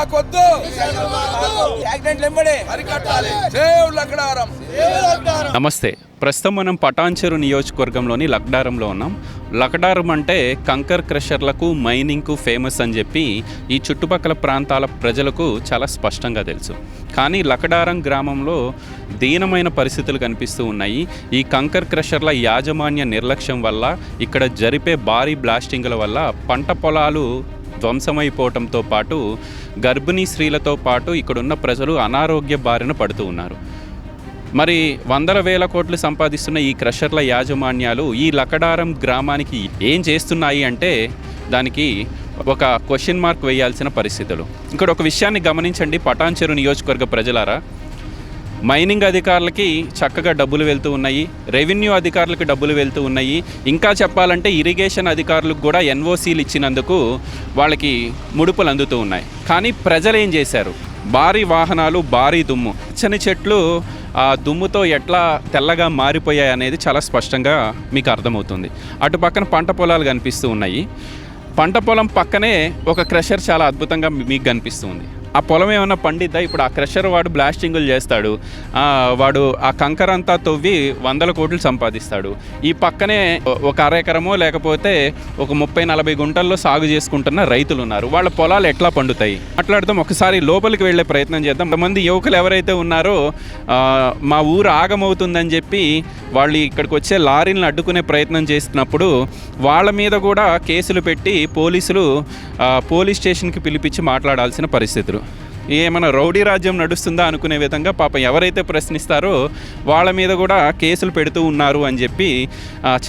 మాకొద్దు. యాక్సిడెంట్లు ఎంబడే అరికట్టాలి. సేవ్ లక్కడారం నమస్తే. ప్రస్తుతం మనం పటాన్చెరు నియోజకవర్గంలోని లక్డారంలో ఉన్నాం. లక్డారం అంటే కంకర్ క్రషర్లకు మైనింగ్కు ఫేమస్ అని చెప్పి ఈ చుట్టుపక్కల ప్రాంతాల ప్రజలకు చాలా స్పష్టంగా తెలుసు. కానీ లకడారం గ్రామంలో దీనమైన పరిస్థితులు కనిపిస్తూ ఉన్నాయి. ఈ కంకర్ క్రషర్ల యాజమాన్య నిర్లక్ష్యం వల్ల ఇక్కడ జరిపే భారీ బ్లాస్టింగ్ల వల్ల పంట పొలాలు ధ్వంసమైపోవటంతో పాటు గర్భిణీ స్త్రీలతో పాటు ఇక్కడున్న ప్రజలు అనారోగ్య బారిన పడుతూ ఉన్నారు. మరి వందల వేల కోట్లు సంపాదిస్తున్న ఈ క్రషర్ల యాజమాన్యాలు ఈ లకడారం గ్రామానికి ఏం చేస్తున్నాయి అంటే దానికి ఒక క్వశ్చన్ మార్క్ వేయాల్సిన పరిస్థితులు. ఇక్కడ ఒక విషయాన్ని గమనించండి. పటాన్చెరు నియోజకవర్గ ప్రజలారా మైనింగ్ అధికారులకి చక్కగా డబ్బులు వెళ్తూ ఉన్నాయి రెవెన్యూ అధికారులకు డబ్బులు వెళ్తూ ఉన్నాయి. ఇంకా చెప్పాలంటే ఇరిగేషన్ అధికారులకు కూడా ఎన్ఓసీలు ఇచ్చినందుకు వాళ్ళకి ముడుపులు అందుతూ ఉన్నాయి. కానీ ప్రజలు ఏం చేశారు? భారీ వాహనాలు భారీ దుమ్ము. పచ్చని చెట్లు ఆ దుమ్ముతో ఎట్లా తెల్లగా మారిపోయాయి అనేది చాలా స్పష్టంగా మీకు అర్థమవుతుంది. అటు పక్కన పంట పొలాలు కనిపిస్తూ ఉన్నాయి. పంట పొలం పక్కనే ఒక క్రషర్ చాలా అద్భుతంగా మీకు కనిపిస్తుంది. ఆ పొలం ఏమన్నా పండిద్దా? ఇప్పుడు ఆ క్రషర్ వాడు బ్లాస్టింగులు చేస్తాడు. వాడు ఆ కంకర అంతా తవ్వి వందల కోట్లు సంపాదిస్తాడు. ఈ పక్కనే ఒక అర ఎకరమో లేకపోతే ఒక ముప్పై నలభై గుంటల్లో సాగు చేసుకుంటున్న రైతులు ఉన్నారు వాళ్ళ పొలాలు ఎట్లా పండుతాయి? మాట్లాడదాం. ఒకసారి లోపలికి వెళ్ళే ప్రయత్నం చేద్దాం. కొంతమంది యువకులు ఎవరైతే ఉన్నారో మా ఊరు ఆగమవుతుందని చెప్పి వాళ్ళు ఇక్కడికి వచ్చే లారీలను అడ్డుకునే ప్రయత్నం చేస్తున్నప్పుడు వాళ్ళ మీద కూడా కేసులు పెట్టి పోలీసులు పోలీస్ స్టేషన్కి పిలిపించి మాట్లాడాల్సిన పరిస్థితులు. ఏమైనా రౌడీ రాజ్యం నడుస్తుందా అనుకునే విధంగా పాపం ఎవరైతే ప్రశ్నిస్తారో వాళ్ళ మీద కూడా కేసులు పెడుతూ ఉన్నారు అని చెప్పి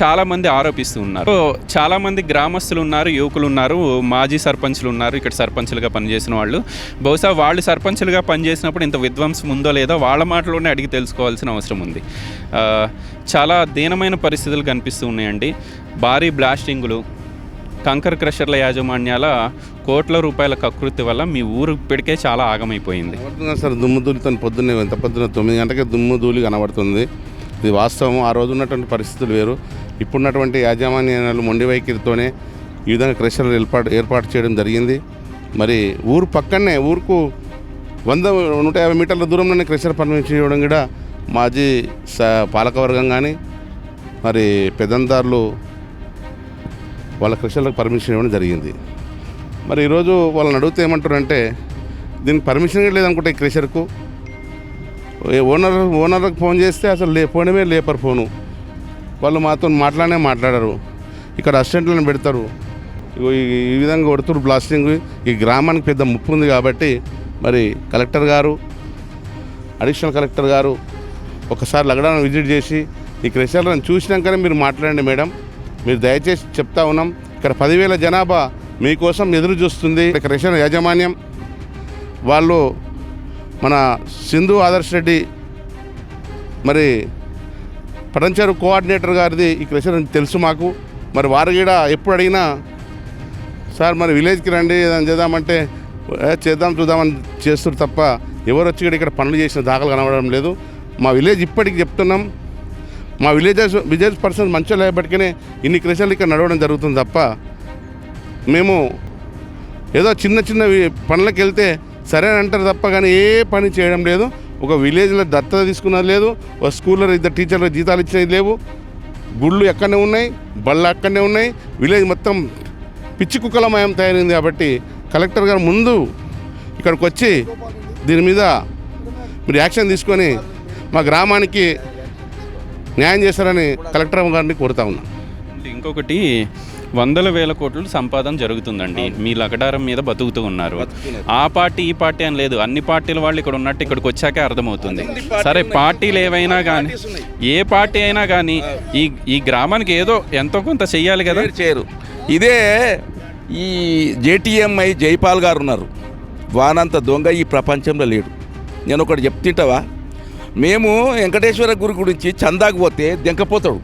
చాలామంది ఆరోపిస్తూ ఉన్నారు. సో, చాలామంది గ్రామస్తులు ఉన్నారు యువకులు ఉన్నారు మాజీ సర్పంచ్లు ఉన్నారు ఇక్కడ సర్పంచ్లుగా పనిచేసిన వాళ్ళు. బహుశా వాళ్ళు సర్పంచ్లుగా పనిచేసినప్పుడు ఇంత విధ్వంసం ఉందో లేదో వాళ్ళ మాటలోనే అడిగి తెలుసుకోవాల్సిన అవసరం ఉంది. చాలా దీనమైన పరిస్థితులు కనిపిస్తూ ఉన్నాయండి. భారీ బ్లాస్టింగులు కంకర్ క్రషర్ల యాజమాన్యాల కోట్ల రూపాయల కకృతి వల్ల మీ ఊరు ఇప్పటికే చాలా ఆగమైపోయింది. సార్? దుమ్ము ధూళితో పొద్దున్నే ఎంత? పొద్దున్న తొమ్మిది గంటకే దుమ్ము ధూళి కనబడుతుంది. ఇది వాస్తవం. ఆ రోజు ఉన్నటువంటి పరిస్థితులు వేరు. ఇప్పుడున్నటువంటి యాజమాన్యాలు మొండి వైఖరితోనే ఈ విధంగా క్రషర్లు ఏర్పాటు ఏర్పాటు చేయడం జరిగింది. మరి ఊరు పక్కనే ఊరుకు వంద నూట యాభై మీటర్ల దూరంలోనే క్రషర్ పర్మిషన్ కూడా మాజీ స పాలకవర్గం కానీ మరి పెద్దందారులు వాళ్ళ కృషులకు పర్మిషన్ ఇవ్వడం జరిగింది. మరి ఈరోజు వాళ్ళని అడిగితే ఏమంటారంటే దీనికి పర్మిషన్ లేదనుకుంటే ఈ క్రెషర్కు. ఓనర్ ఓనర్కి ఫోన్ చేస్తే అసలు లే ఫోనమే లేపర్ ఫోను. వాళ్ళు మాతో మాట్లాడనే మాట్లాడరు. ఇక్కడ అసిస్టెంట్లను పెడతారు. ఈ- ఈ విధంగా కొడుతురు బ్లాస్టింగ్. ఈ గ్రామానికి పెద్ద ముప్పు ఉంది కాబట్టి మరి కలెక్టర్ గారు అడిషనల్ కలెక్టర్ గారు ఒకసారి లగడాన్ని విజిట్ చేసి ఈ క్రెషర్లను చూసినాకనే మీరు మాట్లాడండి మేడం. మీరు దయచేసి చెప్తా ఉన్నాం. ఇక్కడ పదివేల జనాభా మీకోసం ఎదురు చూస్తుంది. ఇక్కడ రక్షణ యాజమాన్యం. వాళ్ళు మన సింధు ఆదర్శ్ రెడ్డి మరి పటంచెరు కోఆర్డినేటర్ గారిది ఈ క్రెషర్ తెలుసు మాకు. మరి వారు కూడా ఎప్పుడు అడిగినా సార్ మరి విలేజ్కి రండి ఏదైనా చేద్దామంటే చేద్దాం చూద్దామని చేస్తారు తప్ప ఎవరు వచ్చి కూడా ఇక్కడ పనులు చేసిన దాఖలు కనబడడం లేదు. మా విలేజ్ ఇప్పటికి చెప్తున్నాం. మా విలేజెస్ విలేజ్ పర్సన్స్ మంచిగా లేబట్టికనే ఇన్ని క్రెషర్లు ఇక్కడ నడవడం జరుగుతుంది తప్ప మేము ఏదో చిన్న చిన్న పనులకు వెళ్తే సరే అని అంటారు తప్ప కానీ ఏ పని చేయడం లేదు. ఒక విలేజ్లో దత్తత తీసుకున్నది లేదు ఒక స్కూల్లో ఇద్దరు టీచర్లు జీతాలు ఇచ్చినవి లేవు. గుళ్ళు ఎక్కడనే ఉన్నాయి బళ్ళు అక్కడనే ఉన్నాయి. విలేజ్ మొత్తం పిచ్చి కుక్కలమయం తయారైంది కాబట్టి కలెక్టర్ గారు ముందు ఇక్కడికి వచ్చి దీని మీద మీరు యాక్షన్ తీసుకొని మా గ్రామానికి న్యాయం చేస్తారని కలెక్టర్ గారిని కోరుతా ఉన్నాం. ఇంకొకటి వందల వేల కోట్లు సంపాదన జరుగుతుందండి. మీ లకడారం మీద బతుకుతూ ఉన్నారు. ఆ పార్టీ ఈ పార్టీ అని లేదు. అన్ని పార్టీల వాళ్ళు ఇక్కడ ఉన్నట్టు ఇక్కడికి వచ్చాకే అర్థమవుతుంది. సరే పార్టీలు ఏవైనా కానీ ఏ పార్టీ అయినా కానీ ఈ ఈ గ్రామానికి ఏదో ఎంతో కొంత చెయ్యాలి కదా? చేయరు ఇదే ఈ జేటీఎంఐ జైపాల్ గారు ఉన్నారు. వానంత దొంగ ఈ ప్రపంచంలో లేడు. నేను ఒకటి చెప్తుంటావా? మేము వెంకటేశ్వర గురి గురించి చందాకు పోతే దెంకపోతాడు.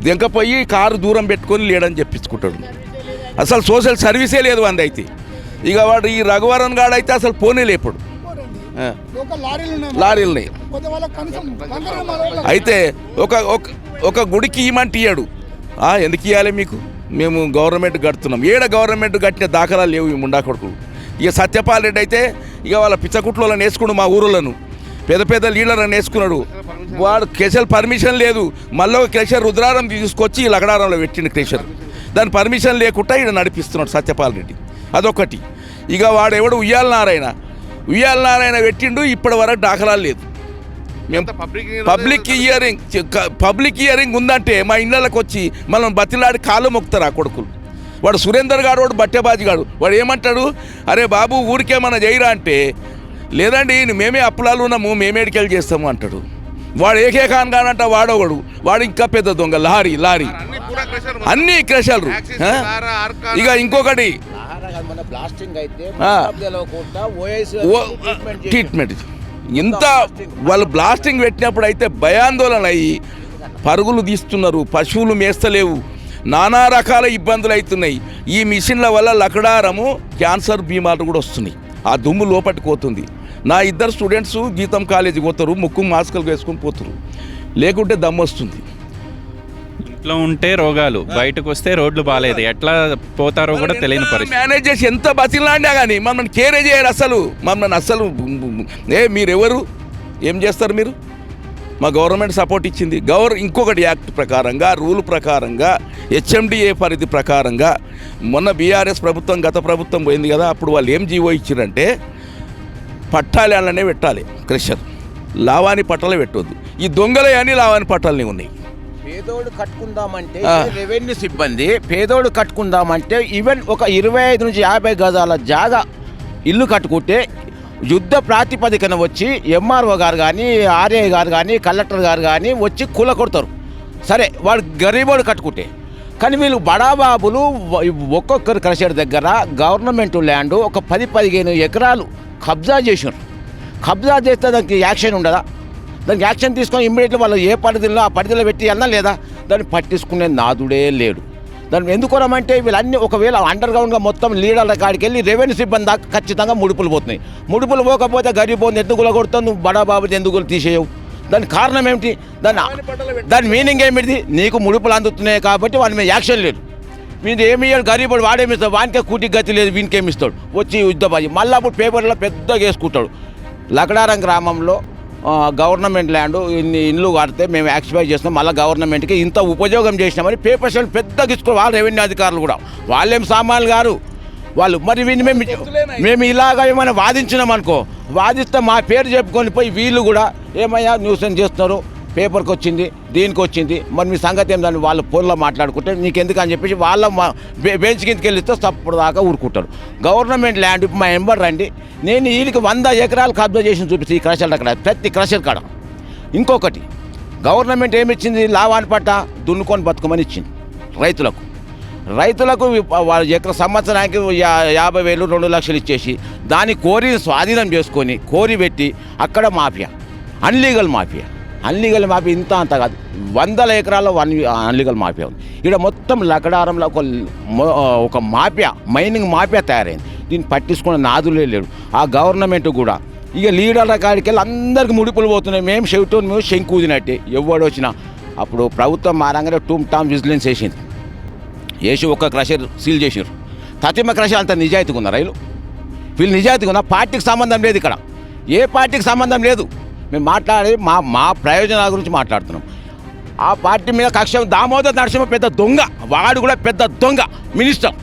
దెంకపోయి కారు దూరం పెట్టుకొని లేడని చెప్పించుకుంటాడు. అసలు సోషల్ సర్వీసే లేదు అంది అయితే. ఇక వాడు ఈ రఘువరన్ గాడు అయితే అసలు పోనే లేపడు. ఆ, లోకల్ లారీలు ఉన్నాయి లారీలు ఉన్నాయి. కొద్ది వాళ్ళకి కనీసం కంకర మన అయితే ఒక ఒక ఒక గుడికి ఇవ్వమంటే ఇయ్యాడు. ఎందుకు ఇవ్వాలి మీకు? మేము గవర్నమెంట్ కడుతున్నాం. ఏడ గవర్నమెంట్ కట్టిన దాఖలాలు లేవు ఈ ముండా కొడుకులు. ఇక సత్యపాల్ రెడ్డి అయితే ఇక వాళ్ళ పిచ్చకుట్లను వేసుకుడు మా ఊరులను పెద్ద పెద్ద లీడర్లను వేసుకున్నాడు వాడు క్రెషర్ పర్మిషన్ లేదు. మళ్ళీ క్రెషర్ రుద్రారం తీసుకొచ్చి ఈ లగడారంలో పెట్టిండు క్రెషర్ దాని పర్మిషన్ లేకుండా ఈయన నడిపిస్తున్నాడు సత్యపాల్ రెడ్డి. అదొకటి. ఇక వాడు ఎవడు? ఉయ్యాల నారాయణ. ఉయ్యాల నారాయణ పెట్టిండు ఇప్పటి వరకు దాఖలాలు లేదు. మేము పబ్లిక్ ఇయరింగ్ పబ్లిక్ ఇయరింగ్ ఉందంటే మా ఇళ్ళకి వచ్చి మనం బతిలాడి కాళ్ళు మొక్కుతారు ఆ కొడుకులు. వాడు సురేందర్ గారు వాడు బట్టెబాజీ గాడు. వాడు ఏమంటాడు? అరే బాబు ఊరికేమన్నా చేయరా అంటే లేదండి మేమే అప్పులాలు ఉన్నాము మేమే ఎడికెళ్ళి చేస్తాము అంటాడు. వాడు ఏకే ఖాన్ కానంట వాడోవాడు వాడు ఇంకా పెద్ద దొంగ లారీ లారీ. అన్ని క్రషాలు? ఇక ఇంకొకటి. మన బ్లాస్టింగ్ అయితే ఆ. తెలవకుండా ఓఎస్ ఓ ట్రీట్మెంట్ ఇంత వాళ్ళు బ్లాస్టింగ్ పెట్టినప్పుడు అయితే భయాందోళన అయ్యి పరుగులు తీస్తున్నారు పశువులు మేస్తలేవు నానా రకాల ఇబ్బందులు అవుతున్నాయి. ఈ మిషన్ల వల్ల లకడారము క్యాన్సర్ బీమాలు కూడా వస్తున్నాయి. ఆ దుమ్ము లోపలికి పోతుంది. నా ఇద్దరు స్టూడెంట్స్ గీతం కాలేజీకి పోతారు ముక్కు మాస్కులు వేసుకొని పోతారు. లేకుంటే దమ్ము వస్తుంది. ఇంట్లో ఉంటే రోగాలు బయటకు వస్తే రోడ్లు బాగాలేదు ఎట్లా పోతారో కూడా తెలియని పరిస్థితి. మేనేజ్ చేసి ఎంత బతిలాడినా కానీ మమ్మల్ని కేరే చేయరు అసలు. మమ్మల్ని అసలు ఏ మీరెవరు? ఏం చేస్తారు మీరు? మా గవర్నమెంట్ సపోర్ట్ ఇచ్చింది. గవర్ ఇంకొకటి యాక్ట్ ప్రకారంగా రూల్ ప్రకారంగా హెచ్ఎండిఏ పరిధి ప్రకారంగా మొన్న బీఆర్ఎస్ ప్రభుత్వం గత ప్రభుత్వం పోయింది కదా అప్పుడు వాళ్ళు ఏం జీవో ఇచ్చారంటే పట్టాలనే పెట్టాలి. క్రెషర్ లావాని పట్టాలే పెట్టవద్దు ఈ దొంగలే అని లావాని పట్టాలని ఉన్నాయి. పేదోడు కట్టుకుందామంటే రెవెన్యూ సిబ్బంది. పేదోడు కట్టుకుందామంటే ఈవెన్ ఒక ఇరవై ఐదు నుంచి యాభై గజాల జాగా ఇల్లు కట్టుకుంటే యుద్ధ ప్రాతిపదికన వచ్చి ఎంఆర్ఓ గారు కానీ ఆర్ఏ గారు కానీ కలెక్టర్ గారు కానీ వచ్చి కూల కొడతారు. సరే వాడు గరీబోడు కట్టుకుంటే. కానీ వీళ్ళు బడాబాబులు ఒక్కొక్కరు కలిసేడు దగ్గర గవర్నమెంట్ ల్యాండ్ ఒక పది పదిహేను ఎకరాలు కబ్జా చేసినారు కబ్జా చేస్తే దానికి యాక్షన్ ఉండదా? దానికి యాక్షన్ తీసుకొని ఇమ్మీడియట్లీ వాళ్ళు ఏ పరిధిలో ఆ పరిధిలో పెట్టి అన్నా లేదా? దాన్ని పట్టించుకునే నాదుడే లేడు. దాన్ని ఎందుకోనమంటే వీళ్ళన్నీ ఒకవేళ అండర్ గ్రౌండ్గా మొత్తం లీడర్ల కాడికి వెళ్ళి రెవెన్యూ సిబ్బంది దాకా ఖచ్చితంగా ముడుపులు పోతున్నాయి. ముడుపులు పోకపోతే గరీబ్ ఎందుకు కొడుతావు నువ్వు బడాబాబు ఎందుకు తీసేయవు? దానికి కారణం ఏమిటి? దాని దాని మీనింగ్ ఏమిటి నీకు ముడుపులు అందుతున్నాయి కాబట్టి వాడి మీద యాక్షన్ లేదు. మీరు ఏమి ఇయ్యాడు? గరీబుడు వాడేమిస్తాడు వానికే కూటి గతి లేదు వీనికేమిస్తాడు వచ్చి యుద్ధబాజీ. మళ్ళీ అప్పుడు పేపర్లో పెద్దగా వేసుకుంటాడు లకడారం గ్రామంలో గవర్నమెంట్ ల్యాండ్ ఇన్ని ఇల్లు కడితే మేము యాక్సిఫై చేస్తాం మళ్ళీ గవర్నమెంట్కి ఇంత ఉపయోగం చేసినామని పేపర్స్ పెద్దగా వాళ్ళు రెవెన్యూ అధికారులు కూడా. వాళ్ళేం సామాన్లు గారు వాళ్ళు మరి వీళ్ళు మేము మేము ఇలాగ ఏమైనా వాదించినాం అనుకో వాదిస్తే మా పేరు చెప్పుకొని పోయి వీళ్ళు కూడా ఏమయ్యా న్యూసెన్స్ చేస్తున్నారు? పేపర్కి వచ్చింది దీనికి వచ్చింది మరి మీ సంగతి ఏం దాన్ని వాళ్ళ ఫోన్లో మాట్లాడుకుంటే నీకెందుకు అని చెప్పేసి వాళ్ళ మా- బెంచ్ కిందకి వెళ్ళిస్తే తప్పుడు దాకా ఊరుకుంటారు. గవర్నమెంట్ ల్యాండ్ ఇప్పుడు మా ఎంబర్ రండి. నేను వీళ్ళకి వంద ఎకరాలు కబ్జా చేసి చూపిస్తే ఈ క్రషర్ అక్కడ ప్రతి క్రషర్ కాడ. ఇంకొకటి గవర్నమెంట్ ఏమిచ్చింది ఇచ్చింది? పట్ట దున్నుకొని బతుకమని ఇచ్చింది రైతులకు. రైతులకు ఎక్కడ ఎకర సంవత్సరానికి యాభై వేలు రెండు లక్షలు ఇచ్చేసి దాని కోరి స్వాధీనం చేసుకొని కోరి పెట్టి అక్కడ mafia. Unlegal mafia. Unlegal mafia ఇంత అంత కాదు. వందల ఎకరాల్లో వన్ అన్లీగల్ మాఫియా ఉంది. ఇక్కడ మొత్తం లకడారంలో ఒక ఒక మాఫియా మైనింగ్ మాఫియా తయారైంది. దీన్ని పట్టించుకున్న నాదులే లేడు ఆ గవర్నమెంట్ కూడా. ఇక లీడర్ల కాడికి వెళ్ళి అందరికి ముడిపులు పోతున్నాయి. మేము చెవిటో మేము శంకూదినట్టే ఎవడొచ్చినా అప్పుడు ప్రభుత్వం మారంగానే టూమ్ టామ్ విజిలెన్స్ వేసింది. వేసి ఒక్క క్రషర్ సీల్ చేసారు తతిమ క్రషర్ అంత నిజాయితీగా ఉన్నారు రైలు వీళ్ళు నిజాయితీగా ఉన్నా పార్టీకి సంబంధం లేదు ఇక్కడ. ఏ పార్టీకి సంబంధం లేదు. మేము మాట్లాడి మా మా ప్రయోజనాల గురించి మాట్లాడుతున్నాం. ఆ పార్టీ మీద కక్ష దామోదర్ నరసింహ పెద్ద దొంగ. వాడు కూడా పెద్ద దొంగ మినిస్టర్.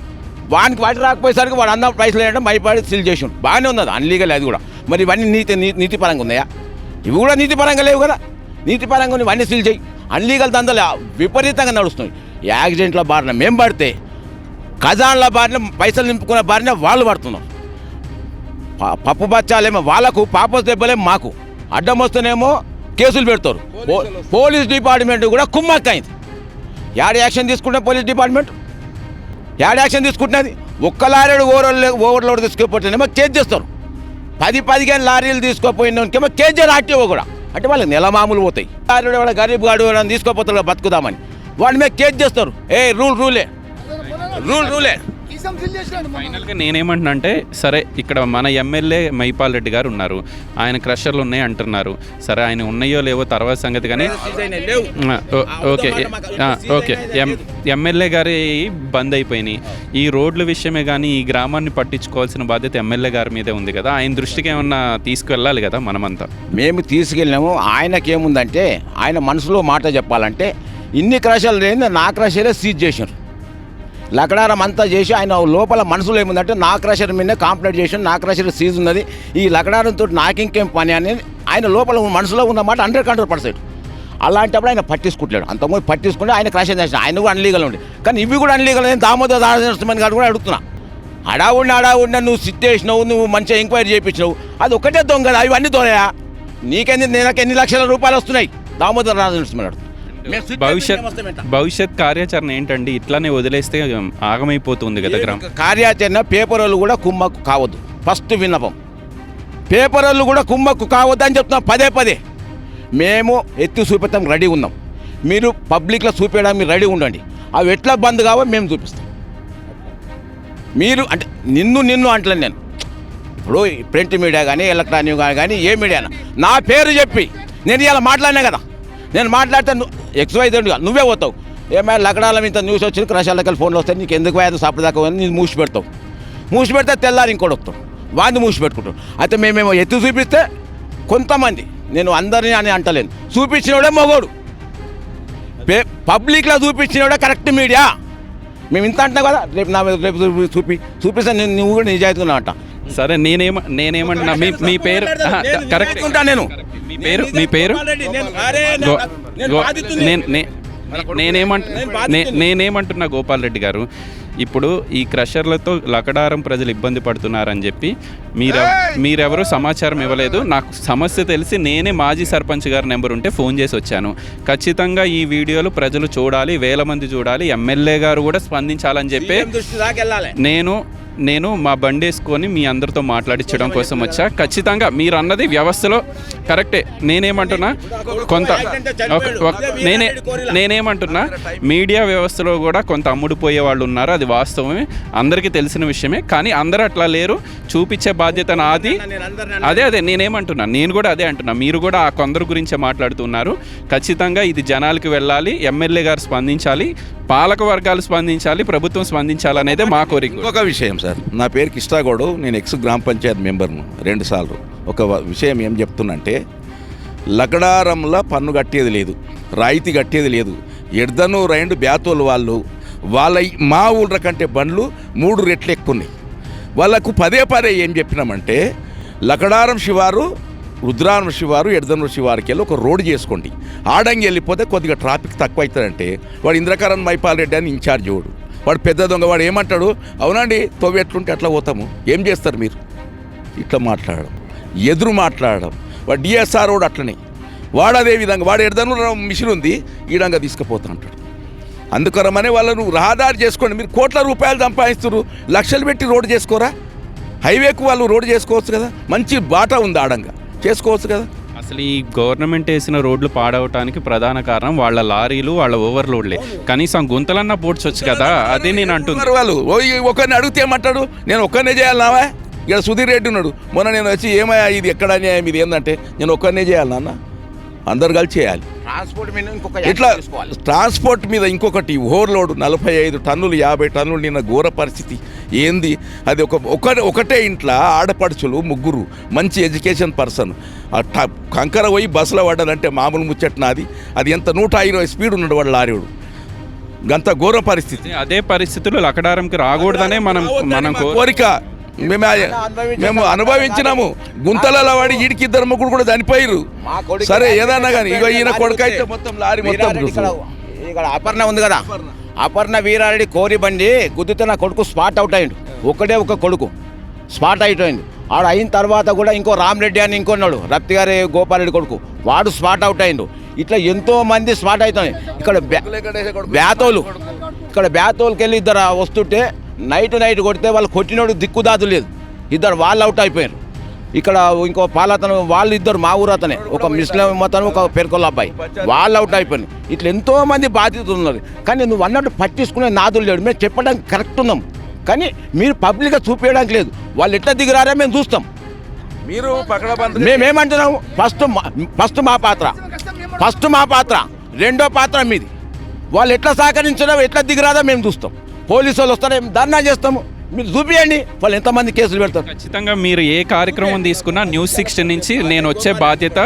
వానికి వాటి రాకపోయేసరికి వాడు అందరం పైసలు వేయడం భయపడి సీల్ చేసి బాగానే ఉన్నది అన్లీగల్ అది కూడా. మరి ఇవన్నీ నీతి నీతిపరంగా ఉన్నాయా? ఇవి కూడా నీతిపరంగా లేవు కదా. నీతిపరంగా ఇవన్నీ సీల్ చేయి. అన్లీగల్ దందలు విపరీతంగా నడుస్తున్నాయి. యాక్సిడెంట్ల బారిన మేము పడితే ఖజాన్ల బారిన పైసలు నింపుకునే బారిన వాళ్ళు పడుతున్నారు. ప- పప్పు బచ్చాలేమో వాళ్ళకు పాపస్ దెబ్బలేమో మాకు. అడ్డం వస్తేనేమో కేసులు పెడతారు. పోలీస్ డిపార్ట్మెంట్ కూడా కుమ్మక్కైంది. యాడ్ యాక్షన్ తీసుకుంటే పోలీస్ డిపార్ట్మెంట్? యాడ్ యాక్షన్ తీసుకుంటున్నది? ఒక్క లారీడు ఓవర్లో ఓవర్లోడ్ తీసుకుపోతేనేమో కేసు చేస్తారు. పది పదిహేను లారీలు తీసుకోపోయినాకేమో కేజీఆర్ ఆర్టీఓ కూడా. అంటే వాళ్ళకి నెల మామూలు పోతాయి. లారీడు వాళ్ళ గరీబ్ గాడు తీసుకోపోతాడు బతుకుదామని. వాడి మీద కేసు చేస్తారు. ఏ రూల్ రూలే. రూల్ రూలే. ఫైనల్గా నేనేమంటున్నా అంటే సరే ఇక్కడ మన ఎమ్మెల్యే మైపాల్ రెడ్డి గారు ఉన్నారు. ఆయన క్రషర్లు ఉన్నాయి అంటున్నారు. సరే ఆయన ఉన్నాయో లేవో తర్వాత సంగతి కానీ ఓకే ఓకే. ఎం ఎమ్మెల్యే గారి బంద్ అయిపోయినాయి. ఈ రోడ్ల విషయమే కానీ ఈ గ్రామాన్ని పట్టించుకోవాల్సిన బాధ్యత ఎమ్మెల్యే గారి మీదే ఉంది కదా. ఆయన దృష్టికి ఏమన్నా తీసుకువెళ్ళాలి కదా మనమంతా? మేము తీసుకెళ్ళినాము. ఆయనకేముందంటే ఆయన మనసులో మాట చెప్పాలంటే ఇన్ని క్రషాలు లేని నా క్రషరే సీజ్ చేశారు. లకడారం అంతా చేసి ఆయన లోపల మనసులో ఏముందంటే నా క్రషర్ మీదనే కాంప్లైంట్ చేసి నా క్రషర్ సీజ్ ఉన్నది. ఈ లకడారంతో నాకు ఇంకేం పని అనేది ఆయన లోపల మనసులో ఉన్నమాట హండ్రెడ్ హండ్రెడ్ పర్సెంట్ అలాంటప్పుడు ఆయన పట్టించుకుంటాడు అంతకుముందు పట్టించుకుంటే ఆయన క్రషర్ చేసిన ఆయన కూడా అన్లీగల్ ఉండి. కానీ ఇవి కూడా అన్లీగల్ నేను దామోదర్ దామోదర్ గారు కూడా అడుగుతున్నా. అడావుడిని అడావుడిని నువ్వు సిట్ చేసినావు నువ్వు మంచిగా ఎంక్వైరీ చేయించినావు. అది ఒకటే దొంగ కదా ఇవన్నీ దొరయా నీకెన్ని నేనకి ఎన్ని లక్షల రూపాయలు వస్తున్నాయి? దామోదర్ అడుగుతున్నా. భవిష్యత్ భవిష్యత్ కార్యాచరణ ఏంటండి? ఇట్లానే వదిలేస్తే ఆగమైపోతుంది కదా గ్రామం. కార్యాచరణ పేపర్ వాళ్ళు కూడా కుమ్మక్కు కావద్దు. ఫస్ట్ విన్నపం. పేపర్ వాళ్ళు కూడా కుమ్మక్కు కావద్దు అని చెప్తున్నాం పదే పదే. మేము ఎత్తి చూపిస్తాం రెడీ ఉన్నాం. మీరు పబ్లిక్లో చూపించడానికి మీరు రెడీ ఉండండి. అవి ఎట్లా బంద్ కావో మేము చూపిస్తాం. మీరు అంటే నిన్ను నిన్ను అంటలేను నేను. ఇప్పుడు ప్రింట్ మీడియా కానీ ఎలక్ట్రానిక్ కానీ ఏ మీడియా నా పేరు చెప్పి నేను ఇలా మాట్లాడినా కదా? నేను మాట్లాడితే ఎక్స్వై నువ్వే పోతావు. ఏమైనా లకడాల ఇంత న్యూస్ వచ్చింది క్రషాలకి ఫోన్లు వస్తాయి నీకు ఎందుకు పోయేది సపదాకా అని నేను మూసి పెడతావు మూసి పెడితే తెల్లారి ఇంకోటి వస్తాడు వాడిని మూసి పెట్టుకుంటాం. అయితే మేమేమో ఎత్తు చూపిస్తే కొంతమంది నేను అందరినీ అని అంటలేను. చూపించినోడే మగోడు. పే పబ్లిక్లో చూపించినోడే కరెక్ట్ మీడియా. మేము ఇంత అంటున్నాం కదా రేపు నా మీద రేపు చూపి- చూపి చూపిస్తే నేను నువ్వు కూడా నిజాయితీగా అంట. సరే నేనేమ నేనేమంటున్నా మీ మీ పేరు కరెక్ట్. ఉంటా నేను. మీ పేరు మీ పేరు? గో- గో- నేను నే- నేనేమంట నే- నేనేమంటున్నా గోపాల్ రెడ్డి గారు ఇప్పుడు ఈ క్రషర్లతో లకడారం ప్రజలు ఇబ్బంది పడుతున్నారని చెప్పి మీరెవ మీరెవరూ సమాచారం ఇవ్వలేదు. నాకు సమస్య తెలిసి నేనే మాజీ సర్పంచ్ గారి నెంబర్ ఉంటే ఫోన్ చేసి వచ్చాను. ఖచ్చితంగా ఈ వీడియోలు ప్రజలు చూడాలి వేల మంది చూడాలి ఎమ్మెల్యే గారు కూడా స్పందించాలని చెప్పి నేను నేను మా బండి వేసుకొని మీ అందరితో మాట్లాడించడం కోసం వచ్చా. ఖచ్చితంగా మీరు అన్నది వ్యవస్థలో కరెక్టే. నేనేమంటున్నా కొంత నేనే నేనేమంటున్నా మీడియా వ్యవస్థలో కూడా కొంత అమ్ముడుపోయే వాళ్ళు ఉన్నారు అది వాస్తవమే. అందరికీ తెలిసిన విషయమే. కానీ అందరూ అట్లా లేరు. చూపించే బాధ్యత నాది. అదే అదే నేనేమంటున్నా నేను కూడా అదే అంటున్నా. మీరు కూడా ఆ కొందరు గురించే మాట్లాడుతున్నారు. ఖచ్చితంగా ఇది జనాలకు వెళ్ళాలి ఎమ్మెల్యే గారు స్పందించాలి పాలక వర్గాలు స్పందించాలి ప్రభుత్వం స్పందించాలనేదే మా కోరిక. ఒక విషయం సార్. సార్. నా పేరు కిష్టాగౌడు నేను ఎక్స్ గ్రామ పంచాయత్ మెంబర్ను రెండుసార్లు ఒక విషయం ఏం చెప్తున్నంటే లగడారంలో పన్ను కట్టేది లేదు. రాయితీ కట్టేది లేదు. ఎడ్దను రెండు బ్యాతోలు వాళ్ళు వాళ్ళ మా ఊళ్ళ కంటే బండ్లు మూడు రెట్లు ఎక్కువ ఉన్నాయి వాళ్ళకు పదే పదే ఏం చెప్పినామంటే లకడారం శివారు రుద్రారం శివారు ఎడదనూరు శివారికి వెళ్ళి ఒక రోడ్డు చేసుకోండి. ఆడంగి వెళ్ళిపోతే కొద్దిగా ట్రాఫిక్ తక్కువ అవుతుందంటే వాడు ఇంద్రకరణ్ మైపాల్ రెడ్డి అని ఇన్ఛార్జ్ వాడు. వాడు పెద్ద దొంగ వాడు ఏమంటాడు? అవునండి తొవ్వి ఎట్లుంటే అట్లా పోతాము. ఏం చేస్తారు మీరు? ఇట్లా మాట్లాడడం. ఎదురు మాట్లాడడం. వాడు డిఎస్ఆర్ వాడు అట్లనే. వాడు అదే విధంగా వాడు ఎడదను మిషన్ ఉంది ఈడంగా తీసుకుపోతా అంటాడు అందుకరమనే వాళ్ళను రహదారి చేసుకోండి. మీరు కోట్ల రూపాయలు సంపాదిస్తున్నారు. లక్షలు పెట్టి రోడ్డు చేసుకోరా? హైవేకు వాళ్ళు రోడ్డు చేసుకోవచ్చు కదా? మంచి బాట ఉంది ఆడంగా. చేసుకోవచ్చు కదా? అసలు ఈ గవర్నమెంట్ వేసిన రోడ్లు పాడవటానికి ప్రధాన కారణం వాళ్ళ లారీలు వాళ్ళ ఓవర్లోడ్లే. కనీసం గుంతలన్నా పోడ్చొచ్చు కదా అదే నేను అంటున్నారు వాళ్ళు. ఓ ఒకరిని అడిగితే ఏమంటాడు? నేను ఒక్కరినే చేయాలన్నావా ఇక్కడ సుధీర్ రెడ్డి ఉన్నాడు. మొన్న నేను వచ్చి ఏమయ్యా ఇది ఎక్కడ అన్యాయం? ఇది ఏంటంటే నేను ఒక్కరినే చేయాలి నాన్న. అందరు కలిసి చేయాలి. ట్రాన్స్పోర్ట్ మీద ఇంకొక ఇట్లా. ట్రాన్స్పోర్ట్ మీద ఇంకొకటి ఓవర్లోడ్ నలభై ఐదు టన్నులు యాభై టన్నులు నిన్న ఘోర పరిస్థితి. ఏంది? అది ఒక ఒక ఒకటే ఇంట్లో ఆడపడుచులు ముగ్గురు మంచి ఎడ్యుకేషన్ పర్సన్. కంకర పోయి బస్సులో పడ్డాడంటే మామూలు ముచ్చట నాది. అది ఎంత నూట ఇరవై స్పీడ్ ఉన్నాడు వాడు లారీడు. గంత ఘోర పరిస్థితి. అదే పరిస్థితులు లకడారంకి రాకూడదనే మనం మనం కోరిక. మేము మేము అనుభవించినాము. గుంతలలో వాడి ఈడికి ఇద్దరు ముగ్గురు కూడా చనిపోయారు సరే ఏదన్నా కానీ ఇగో ఈయన కొడుకు అయితే మొత్తం లారీ మొత్తం ఇక్కడ అపర్ణ ఉంది కదా. అపర్ణ. వీరారెడ్డి కోరి బండి గుద్దితే నా కొడుకు స్పాట్ అవుట్ అయ్యిండు ఒకటే ఒక కొడుకు స్పాట్ అవుట్ అయింది ఆడ అయిన తర్వాత కూడా ఇంకో రామరెడ్డి అని ఇంకొన్నాడు రప్తి గారి గోపాలరెడ్డి కొడుకు. వాడు స్పాట్ అవుట్ అయిండు. ఇట్లా ఎంతో మంది స్పాట్ అవుతాయి ఇక్కడ బ్యా- బ్యాతోలు. ఇక్కడ బ్యాతోలుకి వెళ్ళి ఇద్దరు వస్తుంటే నైట్ నైట్ కొడితే వాళ్ళు కొట్టినోడు దిక్కుదాదు లేదు. ఇద్దరు వాళ్ళు అవుట్ అయిపోయారు. ఇక్కడ ఇంకో పాలతను వాళ్ళు ఇద్దరు మా ఊరు అతనే. ఒక ముస్లిం అతను ఒక పెరుకొల్ల అబ్బాయి. వాళ్ళు అవుట్ అయిపోయింది ఇట్లా ఎంతో మంది బాధితులు ఉన్నారు. కానీ నువ్వు అన్నట్టు పట్టించుకునే నాదులు లేడు. మేము చెప్పడానికి కరెక్ట్ ఉన్నాం. కానీ మీరు పబ్లిక్గా చూపించడానికి లేదు. వాళ్ళు ఎట్లా దిగురారో మేము చూస్తాం. మీరు మేమేమంటున్నాము ఫస్ట్ మా- ఫస్ట్ మా పాత్ర. ఫస్ట్ మా పాత్ర. రెండో పాత్ర మీది. వాళ్ళు ఎట్లా సహకరించడం ఎట్లా దిగురాదో మేము చూస్తాం. పోలీసు వాళ్ళు వస్తారో? ధర్నా చేస్తాము. మీరు చూపియండి. వాళ్ళు ఎంతమంది కేసులు పెడతారు? ఖచ్చితంగా మీరు ఏ కార్యక్రమం తీసుకున్నా న్యూస్ సిక్స్టీన్ నుంచి నేను వచ్చే బాధ్యత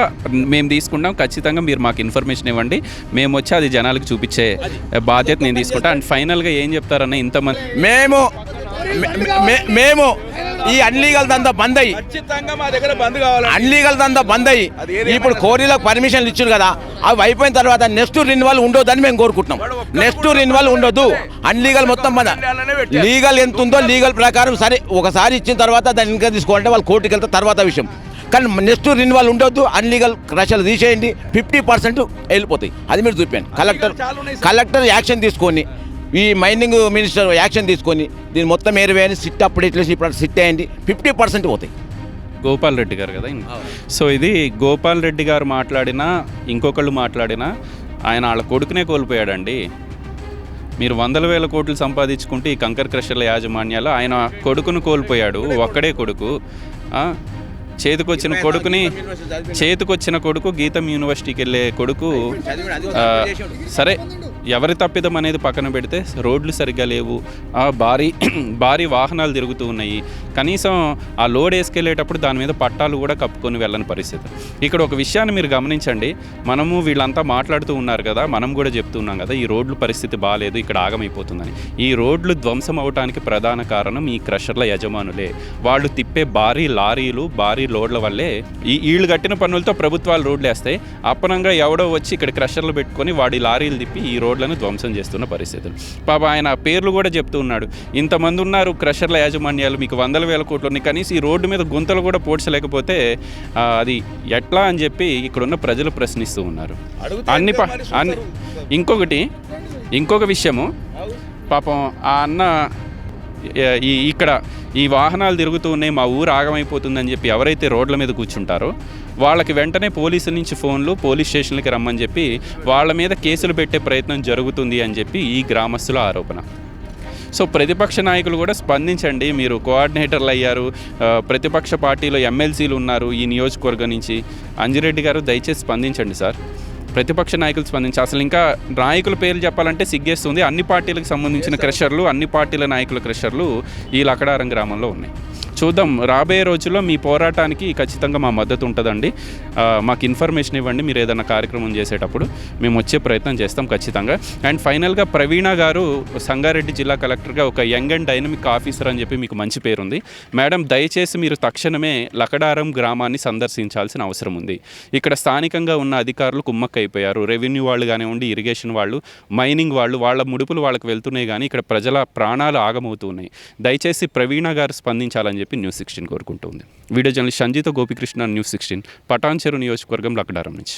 మేము తీసుకుంటాం. ఖచ్చితంగా మీరు మాకు ఇన్ఫర్మేషన్ ఇవ్వండి. మేము వచ్చి అది జనాలకు చూపించే బాధ్యత నేను తీసుకుంటా. అండ్ ఫైనల్గా ఏం చెప్తారన్న ఇంతమంది మేము మేము ఈ అన్లీగల్ దందా బంద్ అయ్యి. అన్లీగల్ దందా బంద్ అయ్యి. ఇప్పుడు కోరీలకు పర్మిషన్లు ఇచ్చారు కదా అవి అయిపోయిన తర్వాత నెక్స్ట్ రెన్యువల్ ఉండొద్దని మేము కోరుకుంటున్నాం. నెక్స్ట్ రెన్యువల్ ఉండొద్దు. అన్లీగల్ మొత్తం బంద్. లీగల్ ఎంత ఉందో లీగల్ ప్రకారం సరే ఒకసారి ఇచ్చిన తర్వాత దాన్ని ఇంకా తీసుకోవాలంటే వాళ్ళు కోర్టుకి వెళ్తే తర్వాత విషయం. కానీ నెక్స్ట్ రెన్యువల్ ఉండొద్దు అన్లీగల్ క్రషలు తీసేయండి ఫిఫ్టీ పర్సెంట్ వెళ్ళిపోతాయి. అది మీరు చూపించండి. కలెక్టర్ కలెక్టర్ యాక్షన్ తీసుకొని ఈ మైనింగ్ మినిస్టర్ యాక్షన్ తీసుకొని దీని మొత్తం ఏరివేయని సిట్ అప్పుడు ఇప్పుడు సిట్ అయ్యండి ఫిఫ్టీ పర్సెంట్ పోతాయి. గోపాల్ రెడ్డి గారు కదా సో ఇది గోపాల్ రెడ్డి గారు మాట్లాడినా ఇంకొకళ్ళు మాట్లాడినా ఆయన వాళ్ళ కొడుకునే కోల్పోయాడండి. మీరు వందల వేల కోట్లు సంపాదించుకుంటే ఈ కంకర్ క్రషర్ల యాజమాన్యాలు ఆయన కొడుకును కోల్పోయాడు ఒక్కడే కొడుకు చేతికొచ్చిన కొడుకుని చేతికొచ్చిన కొడుకు గీతం యూనివర్సిటీకి వెళ్ళే కొడుకు సరే ఎవరి తప్పిదం అనేది పక్కన పెడితే రోడ్లు సరిగ్గా లేవు. ఆ, భారీ భారీ వాహనాలు తిరుగుతూ ఉన్నాయి. కనీసం ఆ లోడ్ వేసుకెళ్ళేటప్పుడు దాని మీద పట్టాలు కూడా కప్పుకొని వెళ్ళని పరిస్థితి. ఇక్కడ ఒక విషయాన్ని మీరు గమనించండి. మనము వీళ్ళంతా మాట్లాడుతూ ఉన్నారు కదా మనం కూడా చెప్తున్నాం కదా ఈ రోడ్లు పరిస్థితి బాగాలేదు ఇక్కడ ఆగమైపోతుందని. ఈ రోడ్లు ధ్వంసం అవడానికి ప్రధాన కారణం ఈ క్రషర్ల యజమానులే. వాళ్ళు తిప్పే భారీ లారీలు భారీ లోడ్ల వల్లే ఈ వీళ్ళు కట్టిన పన్నులతో ప్రభుత్వాలు రోడ్లు వేస్తాయి అప్పనంగా ఎవడో వచ్చి ఇక్కడ క్రషర్లు పెట్టుకొని వాడి లారీలు తిప్పి ఈ రోడ్లను ధ్వంసం చేస్తున్న పరిస్థితులు. పాప ఆయన పేర్లు కూడా చెప్తూ ఉన్నాడు. ఇంతమంది ఉన్నారు క్రషర్ల యాజమాన్యాలు మీకు వందల వేల కోట్లు ఉన్నాయి. కనీసం ఈ రోడ్డు మీద గుంతలు కూడా పోడ్చలేకపోతే అది ఎట్లా అని చెప్పి ఇక్కడున్న ప్రజలు ప్రశ్నిస్తూ ఉన్నారు. అన్ని ప- అన్ని ఇంకొకటి ఇంకొక విషయము. పాపం ఆ అన్న ఈ ఇక్కడ ఈ వాహనాలు తిరుగుతూ ఉన్నాయి మా ఊరు ఆగమైపోతుందని చెప్పి ఎవరైతే రోడ్ల మీద కూర్చుంటారో వాళ్ళకి వెంటనే పోలీసుల నుంచి ఫోన్లు పోలీస్ స్టేషన్లకి రమ్మని చెప్పి వాళ్ళ మీద కేసులు పెట్టే ప్రయత్నం జరుగుతుంది అని చెప్పి ఈ గ్రామస్తుల ఆరోపణ. సో ప్రతిపక్ష నాయకులు కూడా స్పందించండి మీరు కోఆర్డినేటర్లు అయ్యారు ప్రతిపక్ష పార్టీలో ఎమ్మెల్సీలు ఉన్నారు ఈ నియోజకవర్గం నుంచి. అంజిరెడ్డి గారు దయచేసి స్పందించండి సార్. ప్రతిపక్ష నాయకులు స్పందించి అసలు ఇంకా నాయకుల పేర్లు చెప్పాలంటే సిగ్గేస్తుంది. అన్ని పార్టీలకు సంబంధించిన క్రెషర్లు అన్ని పార్టీల నాయకుల క్రెషర్లు ఈ లకడారం గ్రామంలో ఉన్నాయి. చూద్దాం రాబోయే రోజుల్లో మీ పోరాటానికి ఖచ్చితంగా మా మద్దతు ఉంటుందండి. మాకు ఇన్ఫర్మేషన్ ఇవ్వండి మీరు ఏదైనా కార్యక్రమం చేసేటప్పుడు మేము వచ్చే ప్రయత్నం చేస్తాం ఖచ్చితంగా. అండ్ ఫైనల్గా ప్రవీణ గారు సంగారెడ్డి జిల్లా కలెక్టర్గా ఒక యంగ్ అండ్ డైనమిక్ ఆఫీసర్ అని చెప్పి మీకు మంచి పేరుంది. మేడం దయచేసి మీరు తక్షణమే లకడారం గ్రామాన్ని సందర్శించాల్సిన అవసరం ఉంది. ఇక్కడ స్థానికంగా ఉన్న అధికారులు అయిపోయారు. రెవెన్యూ వాళ్ళు కానివ్వండి ఇరిగేషన్ వాళ్ళు మైనింగ్ వాళ్ళు వాళ్ళ ముడుపులు వాళ్ళకి వెళ్తున్నాయి కానీ ఇక్కడ ప్రజల ప్రాణాలు ఆగమవుతున్నాయి. దయచేసి ప్రవీణ గారు స్పందించాలని చెప్పి న్యూస్ సిక్స్టీన్ కోరుకుంటుంది video journalist Sanjeetha Gopikrishna news sixteen Patancheru నియోజకవర్గం లకడారం నుంచి.